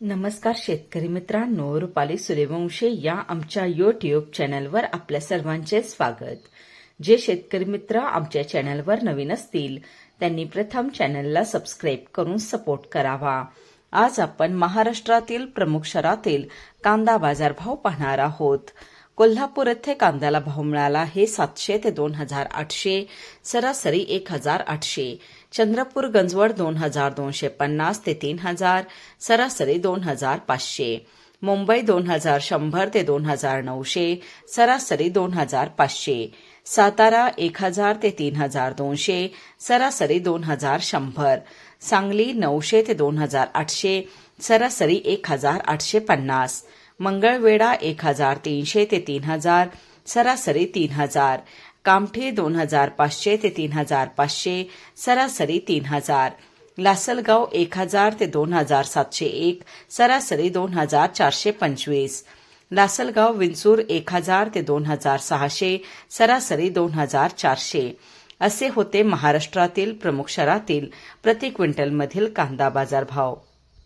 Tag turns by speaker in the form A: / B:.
A: नमस्कार शेतकरी मित्रांनो रुपाली सूर्यवंशी या आमच्या युट्यूब चॅनलवर आपल्या सर्वांचे स्वागत. जे शेतकरी मित्र आमच्या चॅनलवर नवीन असतील त्यांनी प्रथम चॅनलला सबस्क्राईब करून सपोर्ट करावा. आज आपण महाराष्ट्रातील प्रमुख शहरातील कांदा बाजारभाव पाहणार आहोत. कोल्हापूर येथे कांद्याला भाव मिळाला आहे सातशे ते दोन हजार आठशे सरासरी एक हजार आठशे. चंद्रपूर गंजवड दोन हजार दोनशे पन्नास ते तीन हजार सरासरी दोन हजार पाचशे. मुंबई दोन हजार शंभर ते दोन हजार नऊशे सरासरी दोन हजार पाचशे. सातारा एक हजार ते तीन हजार दोनशे सरासरी दोन हजार शंभर. सांगली नऊशे ते दोन हजार आठशे सरासरी एक हजार आठशे पन्नास. मंगळवेढा एक हजार तीनशे ते तीन हजार सरासरी तीन हजार कामठे दोन हजार पाचशे ते तीन हजार पाचशे सरासरी तीन हजार लासलगाव एक हजार ते दोन हजार सातशे एक सरासरी दोन हजार चारशे पंचवीस लासलगाव विंचूर एक हजार ते दोन हजार सहाशे सरासरी दोन हजार चारशे. असे होते महाराष्ट्रातील प्रमुख शहरातील प्रति क्विंटलमधील कांदा बाजार भाव